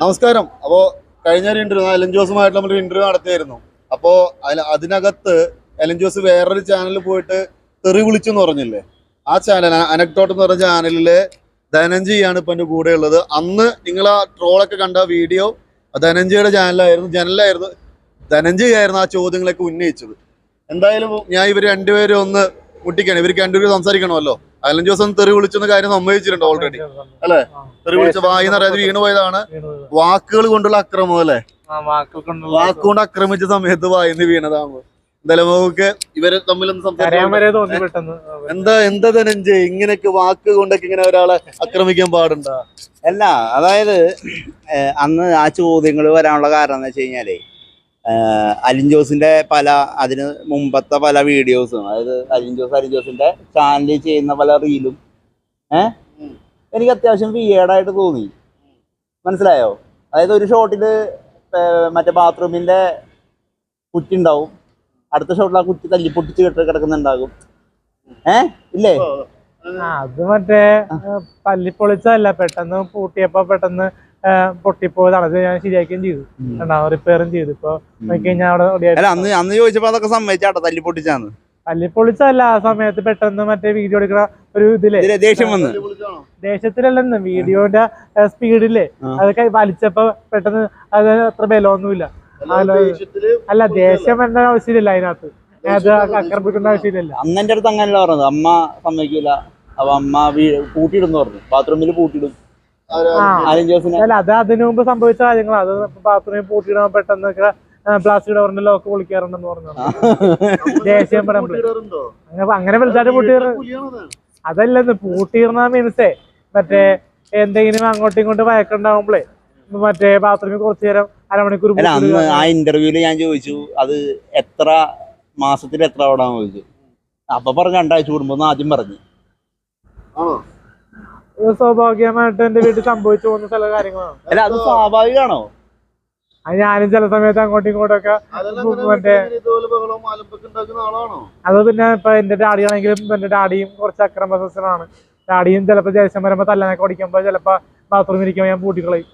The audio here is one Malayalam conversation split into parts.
നമസ്കാരം. അപ്പോ കഴിഞ്ഞ ഒരു ഇന്റർവ്യൂ എലൻ ജോസുമായിട്ട് നമ്മൾ ഇന്റർവ്യൂ നടത്തിയായിരുന്നു. അപ്പോ അതിൽ അതിനകത്ത് എലൻ ജോസ് വേറൊരു ചാനലിൽ പോയിട്ട് തെറി വിളിച്ചു എന്ന് പറഞ്ഞില്ലേ? ആ ചാനൽ അനക്ടോട്ട് എന്ന് പറഞ്ഞ ചാനലിലെ ധനഞ്ജയാണ് ഇപ്പൊ എന്റെ കൂടെ ഉള്ളത്. അന്ന് നിങ്ങൾ ആ ട്രോളൊക്കെ കണ്ട വീഡിയോ ധനഞ്ജയുടെ ചാനലായിരുന്നു ജനലായിരുന്നു ധനഞ്ജിയായിരുന്നു ആ ചോദ്യങ്ങളൊക്കെ ഉന്നയിച്ചത്. എന്തായാലും ഞാൻ ഇവർ രണ്ടുപേരും ഒന്ന് മുട്ടിക്കണം. ഇവർക്ക് രണ്ടുപേരും സംസാരിക്കണമല്ലോ. അലൻ ജോസ് തെറി വിളിച്ചെന്ന കാര്യം സമ്മതിച്ചിട്ടുണ്ട് ഓൾറെഡി അല്ലേ? തെറി വിളിച്ച വായി നിറയാതെ വീണ് പോയതാണ്. വാക്കുകൾ കൊണ്ടുള്ള അക്രമം അല്ലെ? വാക്കുകൊണ്ട് ആക്രമിച്ച സമയത്ത് വായിന്ന് വീണതാണ് എന്തായാലും നമുക്ക് ഇവർ തമ്മിൽ എന്താ എന്താ ധനഞ്ജയ്? ഇങ്ങനെയൊക്കെ വാക്ക് കൊണ്ടൊക്കെ ഇങ്ങനെ ഒരാളെ ആക്രമിക്കാൻ പാടുണ്ടോ? അല്ല അതായത് അന്ന് ആ ചോദ്യങ്ങൾ വരാനുള്ള കാരണം എന്ന് വെച്ച് കഴിഞ്ഞാലേ അലിൻ ജോസിന്റെ പല അതിന് മുമ്പത്തെ പല വീഡിയോസും അതായത് അലിൻ ജോസ് അലിൻ ജോസിന്റെ ചാനലിൽ ചെയ്യുന്ന പല റീലും ഏഹ് എനിക്ക് അത്യാവശ്യം വിയേഡായിട്ട് തോന്നി. മനസ്സിലായോ? അതായത് ഒരു ഷോട്ടിൽ മറ്റേ ബാത്റൂമിന്റെ കുറ്റി ഉണ്ടാവും. അടുത്ത ഷോട്ടിൽ ആ കുറ്റി തല്ലി പൊട്ടിച്ച് കെട്ടി കിടക്കുന്നുണ്ടാകും. ഏഹ് ഇല്ലേ? അത് മറ്റേ പല്ലിപ്പൊളിച്ചതല്ല പെട്ടെന്ന് പൂട്ടിയപ്പോ പെട്ടെന്ന് പൊട്ടിപ്പോയതാണ്. അത് ഞാൻ ശരിയാക്കുകയും ചെയ്തു. രണ്ടാമത് റിപ്പയറും ചെയ്തു. ഇപ്പൊ നോക്കിക്കഴിഞ്ഞാൽ അവിടെ അന്ന് അന്ന് ചോദിച്ചപ്പോ അതൊക്കെ സമ്മതിച്ചാട്ടോ തല്ലി പൊട്ടിച്ചാന്ന്? പൊളിച്ചല്ല ആ സമയത്ത് പെട്ടെന്ന് മറ്റേ വീഡിയോ എടുക്കണ ഒരു ഇതില്ലേ? ഇതിൽ ദേഷ്യം വന്ന്? ദേഷ്യത്തിലല്ലെന്ന് വീഡിയോന്റെ സ്പീഡില്ലേ അതൊക്കെ വലിച്ചപ്പോ പെട്ടെന്ന് അത് അത്ര ബലമൊന്നുമില്ല. അല്ല ദേഷ്യം വരേണ്ട ആവശ്യമില്ല അതിനകത്ത്. അത് ആക്രമിക്കേണ്ട ആവശ്യമില്ല. അന്ന് അടുത്ത് അങ്ങനെയല്ല പറഞ്ഞത്. അമ്മ സമ്മതിക്കൂല. അപ്പൊ അമ്മ കൂട്ടിയിടുന്നു പറഞ്ഞു. ബാത്റൂമിൽ പൂട്ടിയിടും. ജോസിനെ അല്ല അത് അതിനു മുമ്പ് സംഭവിച്ച കാര്യങ്ങളാണ് അത് ബാത്റൂമിൽ പൂട്ടിയിടാൻ പെട്ടെന്ന് പ്ലാസ്റ്റിക് ഡോറിന്റെ ലോക്ക് പൊളിക്കാറുണ്ടെന്ന് പറഞ്ഞു ദേഷ്യം പെടുമ്പോൾ പൂട്ടിയിടാറുണ്ടോ? അങ്ങനെ വലുതായിട്ട് പൂട്ടിയിട അതല്ല അതല്ലെന്ന് പൂട്ടിയിടുന്ന മീൻസേ. മറ്റേ എന്തെങ്കിലും അങ്ങോട്ടും ഇങ്ങോട്ടും വഴക്കുണ്ടാവുമ്പളേ മറ്റേ ബാത്റൂമിൽ കുറച്ചു നേരം അരമണിക്കൂർ അന്ന് ആ ഇന്റർവ്യൂൽ ഞാൻ ചോദിച്ചു അത് എത്ര മാസത്തിൽ എത്ര അവിടാന്ന് ചോദിച്ചു. അപ്പൊ പറഞ്ഞു രണ്ടാഴ്ച കൂടുമ്പോ ആദ്യം പറഞ്ഞു. ആണോ? സ്വാഭാവികമായിട്ട് എന്റെ വീട്ടിൽ സംഭവിച്ചു പോകുന്ന ചില കാര്യങ്ങളാണ്. അല്ല അത് സ്വാഭാവികമാണോ അത് ഞാനും ചില സമയത്ത് അങ്ങോട്ടും മറ്റേ- ആളാണോ? അത് പിന്നെ ഇപ്പൊ എന്റെ ഡാഡി ആണെങ്കിലും എന്റെ ഡാഡിയും കുറച്ച് അക്രമസനാണ് ഡാഡിയും ചിലപ്പോ ജലസം വരുമ്പോ തല്ലാനൊക്കെ ഓടിക്കുമ്പോ ചിലപ്പോ ബാത്റൂമിൽ ഇരിക്കുമ്പോ ഞാൻ പൂട്ടിക്കളയും.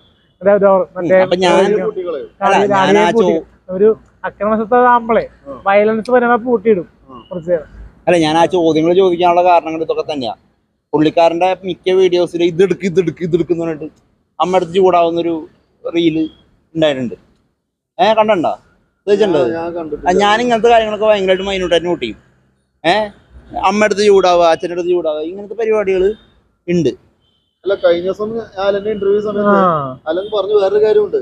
മറ്റേ ഒരു അക്രമസത്താകുമ്പളേ. വയലൻസ് വരുമ്പോ പൂട്ടിയിടും. കുറച്ച് നേരം. അല്ല ഞാൻ ആ ചോദ്യങ്ങൾ ചോദിക്കാനുള്ള കാരണങ്ങൾ ഇതൊക്കെ തന്നെയാ. പുള്ളിക്കാരന്റെ മിക്ക വീഡിയോസിൽ ഇതെടുക്ക് ഇതെടുക്ക് ഇതെടുക്കുന്ന പറഞ്ഞിട്ട് അമ്മ അടുത്ത് ചൂടാവുന്ന ഒരു റീൽ ഉണ്ടായിട്ടുണ്ട്. ഏ കണ്ടണ്ട ചോദിച്ചിട്ടുണ്ടോ ഞാൻ ആ, ഞാൻ ഇങ്ങനത്തെ കാര്യങ്ങളൊക്കെ ഭയങ്കരമായിട്ട് മൈന്യൂട്ടായിട്ട് നോട്ട് ചെയ്യും. ഏഹ് അമ്മ അടുത്ത് ചൂടാവുക അച്ഛന്റെ അടുത്ത് ചൂടാവുക ഇങ്ങനത്തെ പരിപാടികൾ ഉണ്ട്. അല്ല കഴിഞ്ഞ ദിവസം അലന്റെ ഇന്റർവ്യൂ സമയത്ത് അലൻ പറഞ്ഞു വേറൊരു കാര്യമുണ്ട്.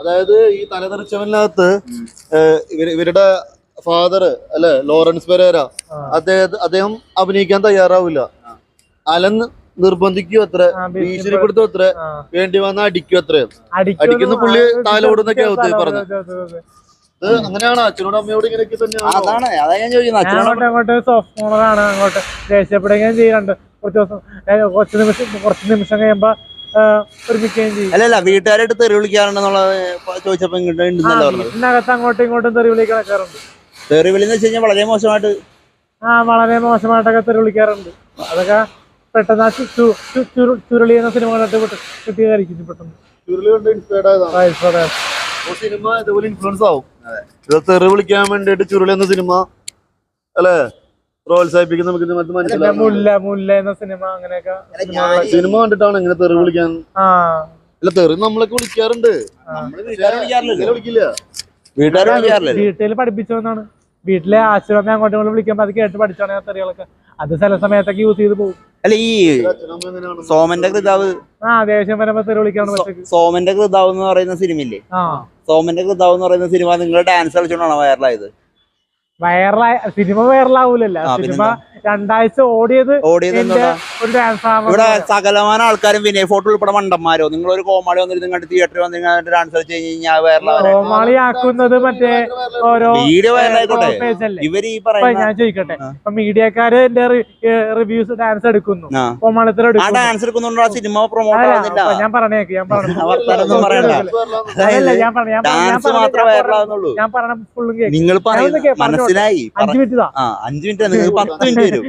അതായത് ഈ തലതെറിച്ചവനകത്ത് ഇവരുടെ ഫാദർ അല്ലെ ലോറൻസ് പെരേര. അദ്ദേഹം അദ്ദേഹം അഭിനയിക്കാൻ തയ്യാറാവില്ല. അലൻ നിർബന്ധിക്കും അത്ര ഭീഷണിപ്പെടുത്തും അത്ര വേണ്ടി വന്ന അടിക്കും അത്ര. അടിക്കുന്ന പുള്ളി താലോടുന്നൊക്കെ ആവത്ത് അതെ. ഇത് അങ്ങനെയാണ് അച്ഛനോട് അമ്മയോട് ഇങ്ങനെയൊക്കെ തന്നെയാണ് അതാണ് അതാ ഞാൻ ചോദിക്കുന്നത്. അങ്ങോട്ട് അങ്ങോട്ട് സോഫ്റ്റ് അങ്ങോട്ട് ദേഷ്യപ്പെടുകയും ചെയ്യുന്നുണ്ട്. കുറച്ച് ദിവസം കുറച്ച് നിമിഷം കുറച്ച് നിമിഷം കഴിയുമ്പോ ഒരുമിക്കുകയും ചെയ്യും. വീട്ടുകാരായിട്ട് തെറി വിളിക്കാറുണ്ടെന്നുള്ളത് ചോദിച്ചപ്പോ അങ്ങോട്ടും ഇങ്ങോട്ടും തെറി വിളി കിടക്കാറുണ്ട് തെറി വിളി എന്ന് വെച്ച് കഴിഞ്ഞാൽ വളരെ മോശമായിട്ട് ആ വളരെ മോശമായിട്ടൊക്കെ തെറി വിളിക്കാറുണ്ട്. അതൊക്കെ പെട്ടെന്ന് ആ ചുരുളി എന്ന സിനിമ കണ്ടിട്ട് പെട്ടെന്ന് കിട്ടിയതായിരിക്കും പെട്ടെന്ന്. ചുരുളി കൊണ്ട് ഇൻസ്പയർഡ് ആയതാണ്? ആ, സിനിമ ഇതുപോലെ ഇൻഫ്ലുവൻസ് ആവും. ഇത് തെറി വിളിക്കാൻ വേണ്ടിയിട്ട് ചുരുളി എന്ന സിനിമ അല്ലേ? പ്രോത്സാഹിപ്പിക്കുന്ന നമുക്ക് ഇതിനകത്ത് പിന്നെ മനസ്സിലാവും മുല്ല മുല്ല എന്ന സിനിമ അങ്ങനെയൊക്കെ സിനിമ കണ്ടിട്ടാണ് ഇങ്ങനെ തെറി വിളിക്കാൻ. ആ. അല്ല തെറി നമ്മളൊക്കെ വിളിക്കാറുണ്ട്. വിളിക്കില്ല. വീട്ടുകാരെ വിളിക്കാറില്ലല്ലോ. വീട്ടിൽ പഠിപ്പിച്ചോന്നാണ് വീട്ടിലെ ആശ്രമം അങ്ങോട്ടും വിളിക്കാൻ വിളിക്കുമ്പോ അത് കേട്ട് പഠിച്ചാണ് ആ തെറികളൊക്കെ. അത് ചില സമയത്തൊക്കെ യൂസ് ചെയ്ത് പോകും. അല്ല ഈ സോമന്റെ കൃതാവ് ആ ദേഷ്യം വരുമ്പോ സോമന്റെ കൃതാവ് എന്ന് പറയുന്ന സിനിമയില്ലേ? സോമന്റെ കൃതാവ് എന്ന് പറയുന്ന സിനിമ നിങ്ങൾ ഡാൻസ് കളിച്ചോണ്ടാണോ വൈറലായത് വൈറലായ സിനിമ വൈറലാവൂലല്ല സിനിമ രണ്ടാഴ്ച ഓടിയത് ഓടിയത് ഇവിടെ സകലമാന ആൾക്കാരും വിനയ ഫോട്ടോ ഉൾപ്പെടെ മണ്ടന്മാരോ? നിങ്ങൾ ഒരു കോമാളി വന്നിരുന്നു കണ്ട് തിയേറ്ററിൽ വന്നിരുന്ന് ഡാൻസ് കളിച്ച് കഴിഞ്ഞാൽ കോമാളി ആക്കുന്നത് മറ്റേ ഓരോ വീഡിയോ വൈറലായിക്കോട്ടെ പേജ് ഇവർ ഈ പറയുന്നത് പറയുന്ന ഞാൻ ചോദിക്കട്ടെ. അപ്പൊ ഇപ്പൊ മീഡിയക്കാര് എന്റെ റിവ്യൂസ് ഡാൻസ് എടുക്കുന്നു. കോമാളിത്തിൽ എടുക്കുന്നു. ഡാൻസ് എടുക്കുന്നുണ്ട്? ആ സിനിമ പ്രൊമോട്ട് ആവുന്നില്ല. ഞാൻ പറഞ്ഞേക്ക് ഞാൻ പറഞ്ഞു ഞാൻ പറഞ്ഞു ഫുള്ളും. മനസ്സിലായി. അഞ്ചു മിനിറ്റ് ആ അഞ്ചു മിനിറ്റ് പത്ത് മിനിറ്റ് വരും.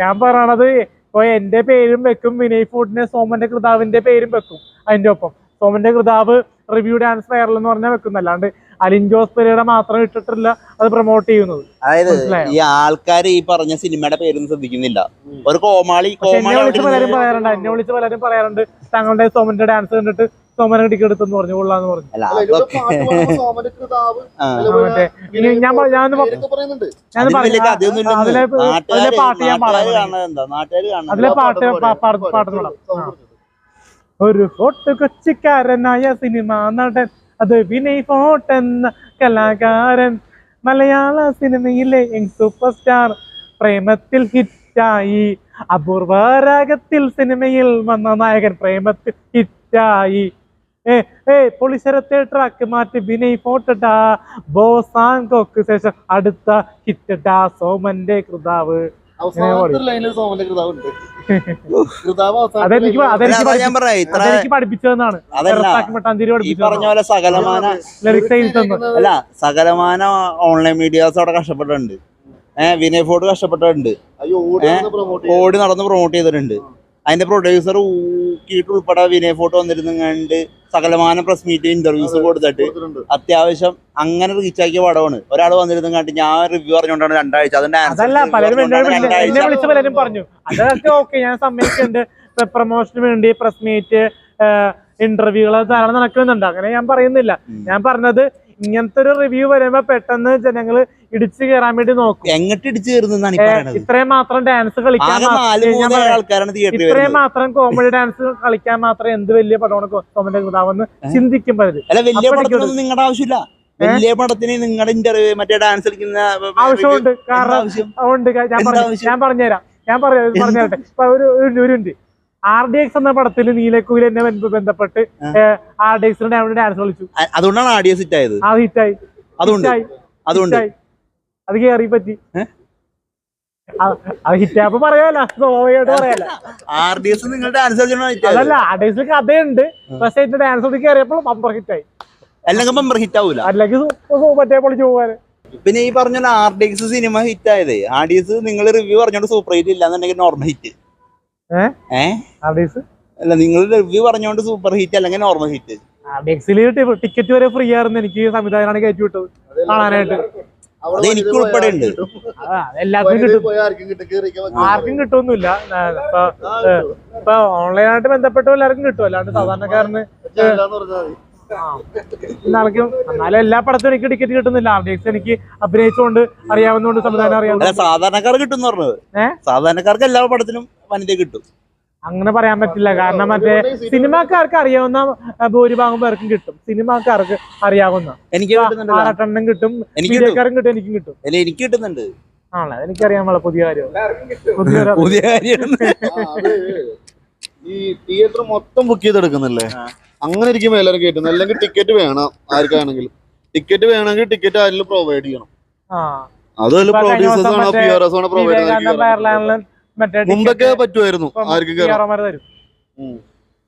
ഞാൻ പറയണത് ഇപ്പൊ എന്റെ പേരും വെക്കും വിനയ് ഫുഡിനെ സോമന്റെ കൃതാവിന്റെ പേരും വെക്കും അതിന്റെ ഒപ്പം. സോമന്റെ കൃതാവ് റിവ്യൂ ഡാൻസ് വൈറൽ എന്ന് പറഞ്ഞാൽ വെക്കുന്നല്ലാണ്ട് അലിൻ ജോസ് പെരയുടെ മാത്രം ഇട്ടിട്ടില്ല അത് പ്രൊമോട്ട് ചെയ്യുന്നത്. അതായത് ഈ ആൾക്കാർ ഈ പറഞ്ഞ സിനിമയുടെ പേരൊന്നും ശ്രദ്ധിക്കുന്നില്ല. ഒരു കോമാളി കോമാളി വിളിച്ച് പലരും പറയാറുണ്ട് എന്നെ വിളിച്ച് പലരും പറയാറുണ്ട് തങ്ങളുടെ സോമന്റെ ഡാൻസ് കണ്ടിട്ട് സോമനെ ടിക്കറ്റ് എടുത്തെന്ന് പറഞ്ഞു. കൊള്ളാന്ന് പറഞ്ഞു. അല്ല അതൊക്കെ ഞാൻ ഞാൻ അതിന് വലിയ പറഞ്ഞു കഥയൊന്നും അതിലെ ഇല്ലെന്ന്. അതിലെ നാട്ടുകാര് പാട്ട് ഞാൻ നാട്ടുകാര്. കാണുന്നത് എന്താ? നാട്ടുകാര് കാണുന്നത് അതിലെ പാട്ട് പാ- പാ- ആ. ഒരു ഫോട്ട് കൊച്ചിക്കാരനായ സിനിമ നടൻ അത് വിനയ് ഫോട്ട് എന്ന കലാകാരൻ. മലയാള സിനിമയിലെ യങ് സൂപ്പർ സ്റ്റാർ പ്രേമത്തിൽ ഹിറ്റായി. അപൂർവ രാഗത്തിൽ സിനിമയിൽ വന്ന നായകൻ പ്രേമത്തിൽ ഹിറ്റായി. ഏ ഏ പൊളിശരത്തെ ട്രാക്ക് മാറ്റി വിനയ് ഫോട്ടടാ. കൊക്ക് ശേഷം അടുത്ത ഹിറ്റടാ സോമന്റെ കൃതാവ്. സകലമാന ഓൺലൈൻ മീഡിയാസ് അവിടെ കഷ്ടപ്പെട്ടിട്ടുണ്ട്. ഏഹ് വിനയ് ഫോർഡ് കഷ്ടപ്പെട്ടിട്ടുണ്ട്. അയ്യോ ഓടി നടന്ന് പ്രൊമോട്ട് ചെയ്തിട്ടുണ്ട്. അതിന്റെ പ്രൊഡ്യൂസർ ഊക്കിയിട്ട് ഉൾപ്പെടെ വിനയ് ഫോർട്ട് വന്നിരുന്നുകൊണ്ട് സകലമാന പ്രസ് മീറ്റ് ഇന്റർവ്യൂസ് കൊടുത്തിട്ട് അത്യാവശ്യം അങ്ങനെ റീച്ചാക്കിയ പടമാണ്. ഒരാൾ വന്നിരുന്നു കണ്ട് ഞാൻ റിവ്യൂ പറഞ്ഞുകൊണ്ടാണ് രണ്ടാഴ്ച. അതിന്റെ പലരും പറഞ്ഞു. അതൊക്കെ ഓക്കെ ഞാൻ സമ്മതിക്കുന്നുണ്ട്. പ്രൊമോഷന് വേണ്ടി പ്രസ് മീറ്റ് ഇന്റർവ്യൂകൾ ധാരാളം നടക്കുന്നുണ്ട്. അങ്ങനെ ഞാൻ പറയുന്നില്ല. ഞാൻ പറഞ്ഞത് ഇങ്ങനത്തെ ഒരു റിവ്യൂ വരുമ്പോ പെട്ടെന്ന് ജനങ്ങൾ ഇടിച്ചു കയറാൻ വേണ്ടി നോക്കും. എങ്ങട്ട് ഇടിച്ചു പറയണത്? ഇത്രയും മാത്രം ഡാൻസ് കളിക്കാൻ ഇത്രയും മാത്രം കോമഡി ഡാൻസ് കളിക്കാൻ മാത്രം എന്ത് വലിയ പടമാണ് കോമഡി കൃതാവെന്ന് ചിന്തിക്കും പലരും അല്ല വലിയ അപ്പൊ പടത്തിനൊന്നും നിങ്ങളുടെ ആവശ്യമില്ല. വലിയ പടത്തിന് നിങ്ങളുടെ ഇന്റർവ്യൂ മറ്റേ ഡാൻസ് കളിക്കുന്ന ആവശ്യമുണ്ട്. കാരണം ഞാൻ പറഞ്ഞു ഞാൻ പറഞ്ഞുതരാം. ഞാൻ പറഞ്ഞു പറഞ്ഞു പറഞ്ഞുതരട്ടെ ഇപ്പൊ ഒരു- ഒരു ഉണ്ട് ആർ ഡി എക്സ് എന്ന പടത്തിൽ നീലക്കുയിൽ എന്നെ ബന്ധ- ബന്ധപ്പെട്ട്. ആർ ഡി എക്സിന്റെ ഡാൻസ് കളിച്ചു. അതുകൊണ്ടാണ് ആർ ഡി എക്സ് ആയത് ആ ഹിറ്റായി. അതുകൊണ്ട്? അത് കേറി പറ്റി. ഏ? പറയാല്ല സ്വാഭാവികമായിട്ട് പറയാല? ആർ ഡി എസ് നിങ്ങൾ ഡാൻസ്. അതല്ല ആർ ഡി എക്സിൽ കഥയുണ്ട്. പക്ഷെ എന്റെ ഡാൻസ് കളിച്ച് കയറിയപ്പോൾ ബമ്പർ ഹിറ്റായി. അല്ലെങ്കിൽ ബമ്പർ ഹിറ്റ് ആവൂല. അല്ലെങ്കിൽ മറ്റേ പൊളിച്ചു പോകാൻ പിന്നെ ഈ പറഞ്ഞ R D X cinema hit ആയത്. ആർ ഡി എസ് നിങ്ങൾ റിവ്യൂ പറഞ്ഞോണ്ട് സൂപ്പർ ഹിറ്റ് ഇല്ലാന്നുണ്ടെങ്കിൽ നോർമൽ ഹിറ്റ് അല്ല റിവ്യൂ പറഞ്ഞോണ്ട് സൂപ്പർ ഹിറ്റ് അല്ലെങ്കിൽ നോർമൽ ഹിറ്റ് ആർ ടിക്കറ്റ് വരെ ഫ്രീ ആയിരുന്നു. എനിക്ക് സംവിധായകനാണ് കയറ്റി വിട്ടത്. കാണാനായിട്ട്. അത് എനിക്ക് ഉൾപ്പെടെ ഉണ്ട്. എല്ലാത്തിനും കിട്ടും. ആർക്കും കിട്ടും കേറിക്കാൻ പറ്റും. ആർക്കും കിട്ടുമൊന്നുമില്ല ഇപ്പൊ ഓൺലൈനായിട്ട് ബന്ധപ്പെട്ട എല്ലാവർക്കും കിട്ടും. അല്ലാണ്ട് സാധാരണക്കാരന്. ആൾക്കും എന്നാലും എല്ലാ പടത്തിനും എനിക്ക് ടിക്കറ്റ് കിട്ടുന്നില്ല. എനിക്ക് അഭിനയിച്ചുകൊണ്ട് അറിയാവുന്നതുകൊണ്ട് സംവിധാനം അറിയാം അറിയാവുന്ന സാധാരണക്കാർ കിട്ടും പറഞ്ഞത്. സാധാരണക്കാർക്ക് എല്ലാ പടത്തിനും വനിത കിട്ടും. അങ്ങനെ പറയാൻ പറ്റില്ല. കാരണം മറ്റേ സിനിമാക്കാർക്ക് അറിയാവുന്ന ഭൂരിഭാഗം പേർക്കും കിട്ടും. സിനിമാക്കാർക്ക് അറിയാവുന്ന. എനിക്ക് കിട്ടുന്നുണ്ട് ആറട്ടെണ്ണം കിട്ടും. എനിക്ക് കിട്ടും. മീഡിയക്കാരും കിട്ടും എനിക്കും കിട്ടും. അല്ല എനിക്ക് കിട്ടുന്നുണ്ട്. ആണല്ലോ? പാടില്ല പുതിയ കാര്യം പുതിയ കാര്യം. കാര്യമാണ് ആ, ഈ തിയേറ്റർ മൊത്തം ബുക്ക് ചെയ്തെടുക്കുന്നില്ലേ. അങ്ങനെ ഇരിക്കുമ്പോൾ എല്ലാവരും കയറ്റുന്നു അല്ലെങ്കിൽ ടിക്കറ്റ് വേണം ആർക്കാണെങ്കിലും. ടിക്കറ്റ് വേണമെങ്കിൽ ടിക്കറ്റ് ആരെങ്കിലും പ്രൊവൈഡ് ചെയ്യണം. ആ. അത് വല്ല ഇപ്പൊ കഴിഞ്ഞ പ്രൊഡ്യൂസേഴ്സ് ആണോ പി ആർ എസ് ആണോ പ്രൊവൈഡ് മുമ്പൊക്കെ പറ്റുമായിരുന്നു ആർക്ക്.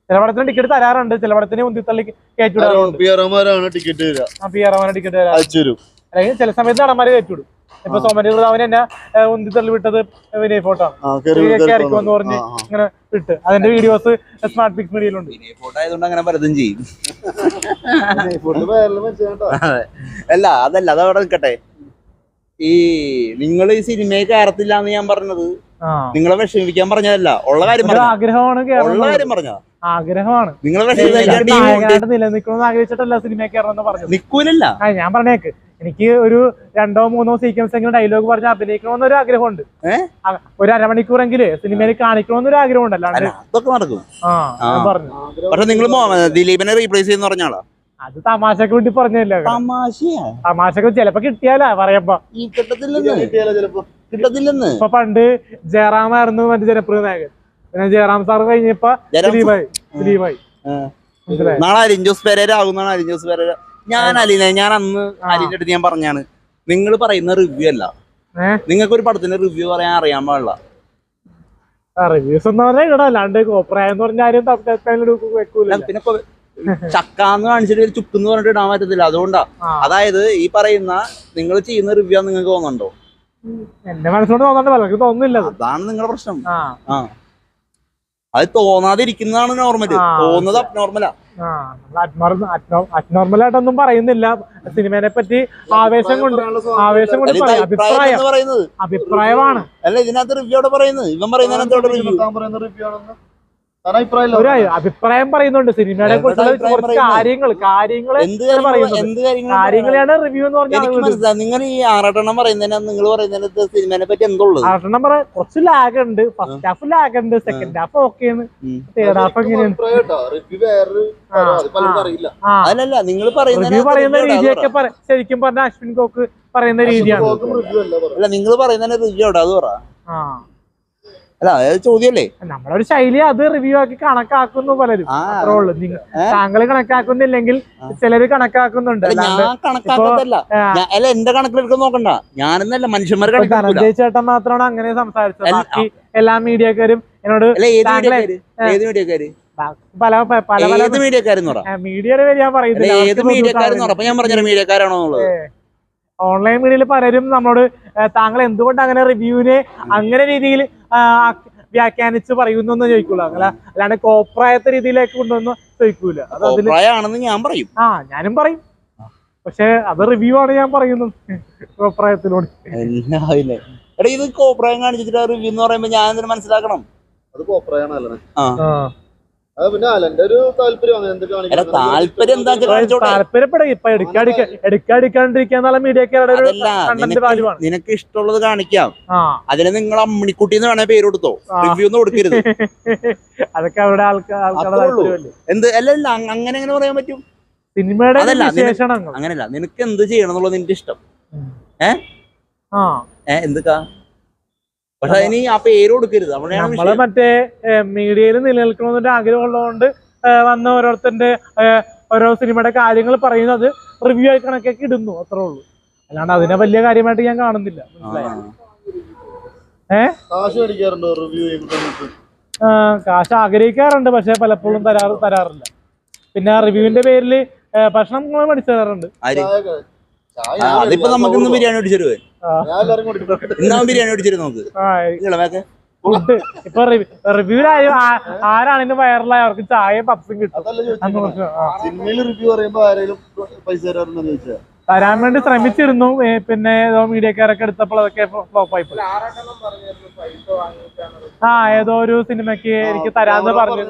ചില പടത്തിന് ടിക്കറ്റ് തരാറുണ്ട്. ചില പടത്തിന് ഉന്തിത്തള്ളി കയറ്റിവിടാറുണ്ട് പി ആർമാരാണ് ടിക്കറ്റ് തരാ. പി ടിക്കറ്റ് അയച്ചു അല്ലെങ്കിൽ ചില സമയത്ത് നടന്മാര് കയറ്റിവിടും ഇപ്പൊ സോമന്റെ അവൻ എന്നെ ഉന്തി തള്ളി വിട്ടത് വിനയ് ഫോട്ടോ ആ, കേറി കേറി കേറി കേറിക്കോന്ന് പറഞ്ഞ്. ഇങ്ങനെ വിട്ട്. അതിന്റെ വീഡിയോസ് സ്മാർട്ട് പിക്സ് മീഡിയയിലുണ്ട് ഫോട്ടോ ആയതുകൊണ്ട് അങ്ങനെ പലതും ചെയ്യും. അല്ല അതല്ല അതവിടെ നിൽക്കട്ടെ. ഈ നിങ്ങൾ ഈ സിനിമയെ കയറത്തില്ല എന്ന് ഞാൻ പറഞ്ഞത്. നിങ്ങളെ വിഷമിപ്പിക്കാൻ പറഞ്ഞതല്ല. ഉള്ള കാര്യം ആഗ്രഹമാണ് ഉള്ള കാര്യം പറഞ്ഞ? ആഗ്രഹമാണ്. ഒരു നായകനായിട്ട് നിലനിൽക്കണമെന്ന് ആഗ്രഹിച്ചിട്ടല്ല സിനിമയൊക്കെ ഇറങ്ങുന്ന പറഞ്ഞത്. നിക്കൂലല്ല ഞാൻ പറഞ്ഞേക്ക് എനിക്ക് ഒരു രണ്ടോ മൂന്നോ സീക്വൻസ് എങ്കിലും ഡയലോഗ് പറഞ്ഞ് അഭിനയിക്കണമെന്ന് ഒരു ആഗ്രഹമുണ്ട് ഒരു അരമണിക്കൂറെങ്കിൽ സിനിമയിൽ കാണിക്കണമെന്നൊരു ആഗ്രഹമുണ്ട്. അല്ലാണ്ട് അതൊക്കെ നടക്കും. ആ ആ. ഞാൻ പറഞ്ഞു. പക്ഷെ നിങ്ങൾ ദിലീപിനെ റീപ്ലേസ് ചെയ്യുന്ന പറഞ്ഞാളാ അത് തമാശക്ക് വേണ്ടി പറഞ്ഞല്ലോ തമാശയാ? തമാശക്ക് ചിലപ്പോ കിട്ടിയാലാ പറയപ്പോ കിട്ടത്തില്ലെന്ന്. ഇപ്പൊ പണ്ട് ജയറാമായിരുന്നു മറ്റേ ജനപ്രിയ നായകൻ. പിന്നെ ജയറാം സാർ കഴിഞ്ഞപ്പോ ജയറാം ദിലീപായി ദിലീപായി. ആ. മനസ്സിലായോ? നാളെ അലിഞ്ചോസ് പെരേര ആകുന്നാണ് അലിഞ്ചോസ് പെരേര ഞാൻ അലിനെ ഞാൻ അന്ന്. അലിന്റെ അടുത്ത് ഞാൻ പറഞ്ഞാണ് നിങ്ങൾ പറയുന്ന റിവ്യൂ അല്ല. നിങ്ങൾക്ക് ഒരു പടത്തിന്റെ റിവ്യൂ പറയാൻ അറിയാൻ പാടില്ല. റിവ്യൂസ് എന്ന് പറഞ്ഞാൽ ഇവിടെ അല്ലാണ്ട് കോപ്രായം എന്ന് പറഞ്ഞ ആരും വെക്കൂല. പിന്നെ ചക്കാന്ന് കാണിച്ചിട്ട് ഒരു ചുക്കെന്ന് പറഞ്ഞിട്ട് ഇടാൻ പറ്റത്തില്ല. അതുകൊണ്ടാ. അതായത് ഈ പറയുന്ന നിങ്ങൾ ചെയ്യുന്ന റിവ്യൂ നിങ്ങൾക്ക് തോന്നുന്നുണ്ടോ? എന്റെ മനസ്സിലോട്ട് തോന്നുന്നുണ്ട് പലർക്കും തോന്നുന്നില്ല അതാണ് നിങ്ങളുടെ പ്രശ്നം. ആ. അത് തോന്നാതിരിക്കുന്നതാണ് നോർമൽ തോന്നുന്നത് അബ്നോർമലാ ആയിട്ടൊന്നും പറയുന്നില്ല. സിനിമയെ പറ്റി ആവേശം കൊണ്ട് ആവേശം കൊണ്ട് അഭിപ്രായം അഭിപ്രായമാണ്. അല്ല ഇതിനകത്ത് റിവ്യൂ പറയുന്നത്. ഇവൻ പറയുന്ന റിവ്യൂ ഒരു അഭിപ്രായം പറയുന്നുണ്ട്. സിനിമയുടെ എവിടെ കുറിച്ചുള്ള കുറച്ച് കാര്യങ്ങൾ കാര്യങ്ങൾ. കാര്യങ്ങളാണ് റിവ്യൂ എന്ന് പറഞ്ഞാൽ നിങ്ങൾ ഈ ആറട്ടെണ്ണം പറയുന്നതിന് നിങ്ങൾ പറയുന്നതിന് സിനിമയെ പറ്റി എന്തുള്ളത് ആറട്ടെണ്ണം പറ കുറച്ച് ലാഗ് ഉണ്ട്. ഫസ്റ്റ് ഹാഫ് ലാഗ് ഉണ്ട്. സെക്കൻഡ് ഹാഫ് ഓക്കെയാണ്. തേർഡ് ഹാഫ് എങ്ങനെയാണ്? അതല്ല നിങ്ങൾ റിവ്യൂ പറയുന്ന രീതിയൊക്കെ ശരിക്കും പറഞ്ഞ അശ്വിൻ കോക്ക് പറയുന്ന രീതിയാണ്. അല്ല നിങ്ങൾ പറയുന്നതിന് റിവ്യൂ അത് പറ. ആ. അല്ല നമ്മുടെ ഒരു ശൈലി അത് റിവ്യൂ ആക്കി കണക്കാക്കുന്നു പലരും. അത്രേ ഉള്ളൂ. താങ്കൾ കണക്കാക്കുന്നില്ലെങ്കിൽ. ചിലര് കണക്കാക്കുന്നുണ്ട്. അല്ല, എന്റെ കണക്കിലെടുക്കാൻ നോക്കണ്ട. ഞാനെന്നല്ല മനുഷ്യന്മാർ ധനഞ്ജയ് ചേട്ടൻ മാത്രമാണ് അങ്ങനെ സംസാരിച്ചത്. ബാക്കി എല്ലാ മീഡിയക്കാരും എന്നോട് ഏത് മീഡിയക്കാര്? പല പല പല മീഡിയക്കാരെന്ന് പറ. മീഡിയയുടെ പേര് ഞാൻ പറയുന്നത് ഏത് മീഡിയക്കാരെന്ന് പറ. ഞാൻ പറഞ്ഞ മീഡിയക്കാരാണോ എന്നുള്ളത് ഓൺലൈൻ മീഡിയയിൽ പലരും നമ്മളോട് താങ്കൾ എന്തുകൊണ്ട് അങ്ങനെ റിവ്യൂവിനെ അങ്ങനെ രീതിയിൽ വ്യാഖ്യാനിച്ച് പറയുന്നു എന്ന് ചോദിക്കുള്ളൂ. അങ്ങനെ അല്ലാണ്ട് കോപ്രായത്തെ രീതിയിലേക്ക് കൊണ്ടുവന്ന് ചോദിക്കൂല. അത് ഞാൻ പറയും. ആ ഞാനും പറയും. പക്ഷെ അത് റിവ്യൂ ആണ് ഞാൻ പറയുന്നത് ഇല്ലേ. എടാ ഇത് കോപ്രായം കാണിച്ചിട്ട് റിവ്യൂ എന്ന് പറയുമ്പോ ഞാൻ എന്തിനു മനസ്സിലാക്കണം? അത് കോപ്രായ ആ. താല്പര്യം അങ്ങനെ എന്താ താല്പര്യപ്പെടും ഇപ്പൊ മീഡിയക്കാരുടെ നിനക്ക് നിനക്ക് ഇഷ്ടമുള്ളത് കാണിക്കാം. ആ. അതിന് നിങ്ങൾ അമ്മിണിക്കുട്ടി എന്ന് വേണേ പേര് കൊടുത്തോ. റിവ്യൂ ഒന്നും കൊടുക്കരുത്. അതൊക്കെ അവരുടെ ആൾക്കാർ എന്ത് അല്ല അല്ല അങ് അങ്ങനെ എങ്ങനെ പറയാൻ പറ്റും? സിനിമയുടെ അങ്ങനെയല്ല നിനക്ക് എന്ത് ചെയ്യണം എന്നുള്ളത് നിന്റെ ഇഷ്ടം. ആ. ഏഹ് എന്തൊക്കാ പക്ഷെ അതിന് ആ പേര് കൊടുക്കരുത്. നമ്മളെ. മറ്റേ മീഡിയയിൽ നിലനിൽക്കണമെന്നൊരു ആഗ്രഹം ഉള്ളതുകൊണ്ട് വന്ന ഓരോരുത്തരുടെ ഓരോ സിനിമയുടെ കാര്യങ്ങൾ പറയുന്നത് റിവ്യൂ ആയി കണക്കാക്കി ഇടുന്നു അത്രേ ഉള്ളൂ. അല്ലാണ്ട് അതിനെ വലിയ കാര്യമായിട്ട് ഞാൻ കാണുന്നില്ല? കാശ് ആഗ്രഹിക്കാറുണ്ട് പക്ഷെ പലപ്പോഴും തരാറ് തരാറില്ല. പിന്നെ റിവ്യൂവിന്റെ പേരിൽ ഭക്ഷണം മേടിച്ചു തരാറുണ്ട്. അതിപ്പോ നമുക്ക് ബിരിയാണി മേടിച്ചു ആ, എല്ലാവരും ബിരിയാണി ഫുഡ് ഇപ്പൊ റിവ്യൂലായി ആരാണെങ്കിലും വൈറലായി അവർക്ക് ചായ പപ്സും കിട്ടും. റിവ്യൂ പറയുമ്പോ ആരെങ്കിലും പൈസ തരാറുണ്ടോ ചോദിച്ചാ? തരാൻ വേണ്ടി ശ്രമിച്ചിരുന്നു. പിന്നെ ഏതോ മീഡിയക്കാരൊക്കെ എടുത്തപ്പോൾ അതൊക്കെ ഫ്ലോപ്പ് ആയി പോയി ആ ഏതോ ഒരു സിനിമക്ക് എനിക്ക് തരാന്ന് പറഞ്ഞു.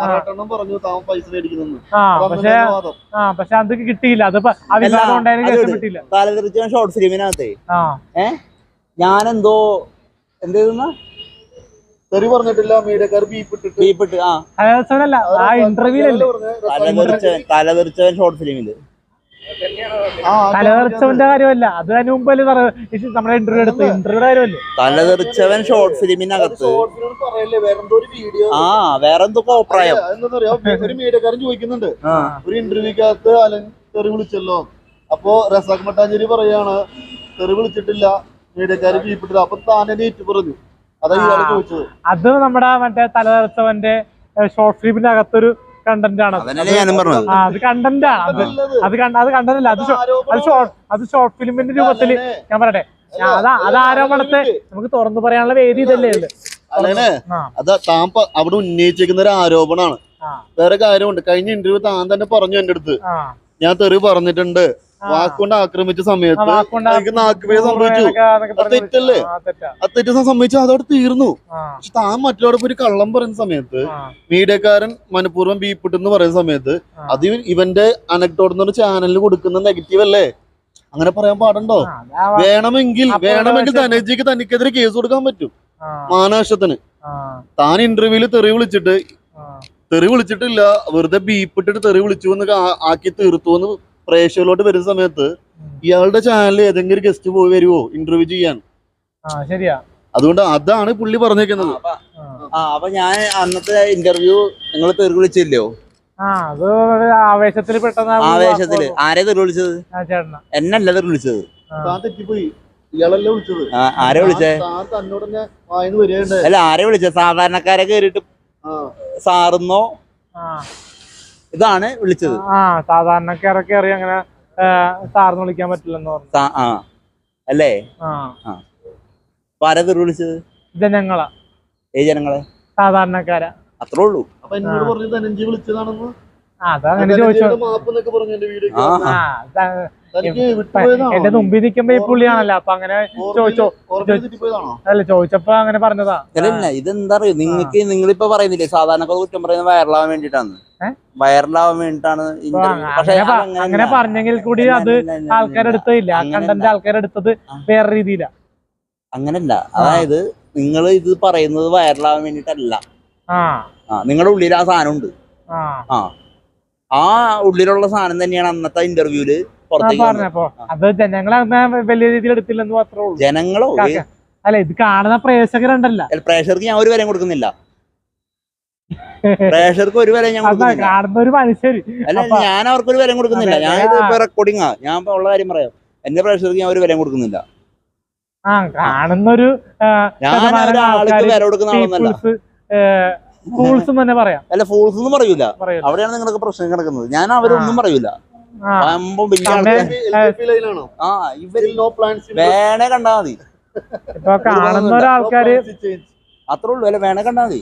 ആറാട്ടെണ്ണം പറഞ്ഞു താൻ പൈസ മേടിക്കുന്നെന്ന്. ആ പക്ഷെ ആ പക്ഷെ അത് കിട്ടിയില്ല. അത് പ- ആ വിവാദം ഉണ്ടായതിനു അത് ശേഷം കിട്ടിയില്ല. ഷോർട്ട് ഫിലിമിനകത്തെ ആ. ഞാനെന്തോ എന്ത് ചെയ്തെന്നാ തെറി പറഞ്ഞിട്ടില്ല മീഡിയക്കാർ ബീപ്പിട്ട് ആ. ഇന്റർവ്യൂ തലതെറിച്ചവൻ ഷോർട്ട് ഫിലിമിൽ ആ, കലകർച്ചവന്റെ കാര്യമല്ല. അത് അതിന് മുമ്പല്ലേ നമ്മുടെ ഇന്റർവ്യൂ എടുത്ത് ഇന്റർവ്യൂടെ കാര്യമല്ലേ? തലതെറിച്ചവൻ ഷോർട്ട് ഫിലിമിനകത്ത് ഷോർട്ട് ഫിലിം പറയല്ലേ? വേറെന്തോ ഒരു വീഡിയോ ആ വേറെ എന്തോ അഭിപ്രായം ഒരു മീഡിയക്കാരൻ ചോദിക്കുന്നുണ്ട്. ഒരു ഇന്റർവ്യൂക്കകത്ത് അലൻ തെറി വിളിച്ചല്ലോ. അപ്പോ റസാഖ് മട്ടാഞ്ചേരി പറയാണ് തെറി വിളിച്ചിട്ടില്ല മീഡിയക്കാര് ബീപ്പിട്ടില്ല അപ്പൊ താനെ നീറ്റ് പറഞ്ഞു. അതാ. ചോദിച്ചത്. അത് നമ്മുടെ മറ്റേ തലതെറിച്ചവന്റെ ഷോർട്ട് ഫിലിമിന്റെ അകത്തൊരു കണ്ടന്റ് ആണ്. അത്. കണ്ടന്റ് ആണ്. അത്. അത് കണ്ട അത് കണ്ടതല്ല അത് അത് ഷോർട്ട് അത് ഷോർട്ട് ഫിലിമിന്റെ രൂപത്തിൽ ഞാൻ പറയട്ടെ. അല്ല, അതാ അത് അല്ല, ആരോപണത്തെ നമുക്ക് തുറന്നു പറയാനുള്ള വേദി ഇതല്ലേ അത് താൻ അവിടെ ഉന്നയിച്ചിരിക്കുന്ന ഒരു ആരോപണമാണ്. ആ. വേറെ കാര്യമുണ്ട്. കഴിഞ്ഞ ഇന്റർവ്യൂ താൻ തന്നെ പറഞ്ഞു എന്റെ അടുത്ത്. ഞാൻ തെറി പറഞ്ഞിട്ടുണ്ട്. വാക്കുകൊണ്ട് ആക്രമിച്ച സമയത്ത് എനിക്ക് നാക്കുപിഴ സംഭവിച്ചു. തെറ്റല്ലേ? ആ, തെറ്റാ. സംഭവിച്ചു അതവിടെ തീർന്നു. പക്ഷെ താൻ മറ്റുള്ളവർക്ക് ഒരു കള്ളം പറയുന്ന സമയത്ത് മീഡിയക്കാരൻ മനഃപൂർവം ബീപ്പിട്ടെന്ന് പറയുന്ന സമയത്ത്. അത് ഇവന്റെ അനക്ടോട്ട് എന്നൊരു ചാനലിൽ കൊടുക്കുന്ന നെഗറ്റീവ് അല്ലേ? അങ്ങനെ പറയാൻ പാടുണ്ടോ? വേണമെങ്കിൽ വേണമെങ്കിൽ ധനജിക്ക് തനിക്കെതിരെ കേസ് കൊടുക്കാൻ പറ്റും. മാനാശത്തിന്. താൻ ഇന്റർവ്യൂവിൽ തെറി വിളിച്ചിട്ട് തെറി വിളിച്ചിട്ടില്ല. വെറുതെ ബീപ്പിട്ടിട്ട് തെറി വിളിച്ചു എന്ന് ആക്കി തീർത്തു എന്ന് പ്രേക്ഷകരിലോട്ട് വരുന്ന സമയത്ത് ഇയാളുടെ ചാനലിൽ ഏതെങ്കിലും ഒരു ഗസ്റ്റ് പോയി വരുവോ? ഇന്റർവ്യൂ ചെയ്യാൻ. ആ ശരിയാ. അതുകൊണ്ട് അതാണ് പുള്ളി പറഞ്ഞേക്കുന്നത്. അപ്പൊ ഞാൻ അന്നത്തെ ഇന്റർവ്യൂ നിങ്ങൾ തെറി വിളിച്ചില്ലയോ? ആവേശത്തിൽ ആവേശത്തിൽ ആരെ തെറി വിളിച്ചത്? എന്നല്ല തെറി വിളിച്ചത്. ഇയാളല്ലേ ആരെ വിളിച്ചേ? അല്ല ആരെ വിളിച്ച? സാധാരണക്കാരെ കേറിട്ട് ആ. സാറുന്നോ? ആ. ഇതാണ് വിളിച്ചത്. ആ സാധാരണക്കാരൊക്കെ അറിയാം അങ്ങനെ സാറിന് വിളിക്കാൻ പറ്റില്ലെന്ന് പറഞ്ഞു. ആ അല്ലേ? ആ. അപ്പൊ ആരെ തെറി വിളിച്ചത്? ജനങ്ങളാ. ഏ ജനങ്ങളെ? സാധാരണക്കാരാ. അത്രേ ഉള്ളൂ. അപ്പൊ എന്നോട് പറഞ്ഞു ധനഞ്ജി വിളിച്ചതാണെന്ന്. ആ അതങ്ങനെ ചോദിച്ചോ. മാപ്പ് എന്നൊക്കെ പറഞ്ഞു എന്റെ മുമ്പിൽ നിൽക്കുമ്പോ ഈ പുള്ളിയാണല്ലോ അപ്പൊ അങ്ങനെ ചോദിച്ചോ അല്ല ചോദിച്ചപ്പോ അങ്ങനെ പറഞ്ഞതാ. ഇതെന്താ അറിയോ? നിങ്ങൾക്ക് നിങ്ങളിപ്പോ പറയുന്നില്ലേ സാധാരണ കുറ്റം പറയുന്നത് വൈറലാവാൻ വേണ്ടിട്ടാണ്? വൈറലാവാൻ വേണ്ടിട്ടാണ് അങ്ങനെ പറഞ്ഞെങ്കിൽ കൂടി അത് ആൾക്കാരെടുത്തില്ല. കണ്ടന്റ് ആൾക്കാരെടുത്തത്. വേറെ രീതിയിലാ. അങ്ങനല്ല. അതായത് നിങ്ങൾ ഇത് പറയുന്നത് വൈറലാവാൻ വേണ്ടിട്ടല്ല. നിങ്ങളുടെ ഉള്ളിൽ ആ സാധനം ഉണ്ട് ആ. ആ ഉള്ളിലുള്ള സാധനം തന്നെയാണ് അന്നത്തെ ഇന്റർവ്യൂൽ പറഞ്ഞപ്പോ അത് വലിയ രീതിയിൽ എടുത്തില്ലെന്ന് മാത്രമേ ഉള്ളൂ. ജനങ്ങളോ? അല്ല ഇത് കാണുന്ന പ്രേക്ഷകരുണ്ടല്ല. പ്രേക്ഷകർക്ക് ഞാൻ ഒരു വിലയും കൊടുക്കുന്നില്ല. പ്രേക്ഷകർക്ക് ഒരു വില ഞാൻ ഒരു അല്ല ഞാൻ അവർക്കൊരു വിലയും കൊടുക്കുന്നില്ല. ഞാൻ ഇത് ആ. ഇപ്പൊ റെക്കോർഡിംഗാ ഞാൻ ഇപ്പൊ ഉള്ള കാര്യം പറയാം. എന്റെ പ്രേക്ഷകർക്ക് ഞാൻ ഒരു വില കൊടുക്കുന്നില്ല. ആ കാണുന്നൊരു ആ, വില കൊടുക്കുന്ന ആളൊന്നല്ല പീപ്പിൾസ് ഫൂൾസ് തന്നെ പറയാം. അല്ല ഫോൾസ് ഒന്നും പറയൂല. അവിടെയാണ് നിങ്ങൾക്ക് പ്രശ്നം കിടക്കുന്നത്. ഞാൻ അവരൊന്നും പറയൂല. ആ. ആ വേണേ കണ്ടാ മതി. ഇപ്പൊ കാണുന്ന ഒരാൾക്കാര് അത്രേ ഉള്ളൂ. അല്ല വേണേ കണ്ടാ മതി.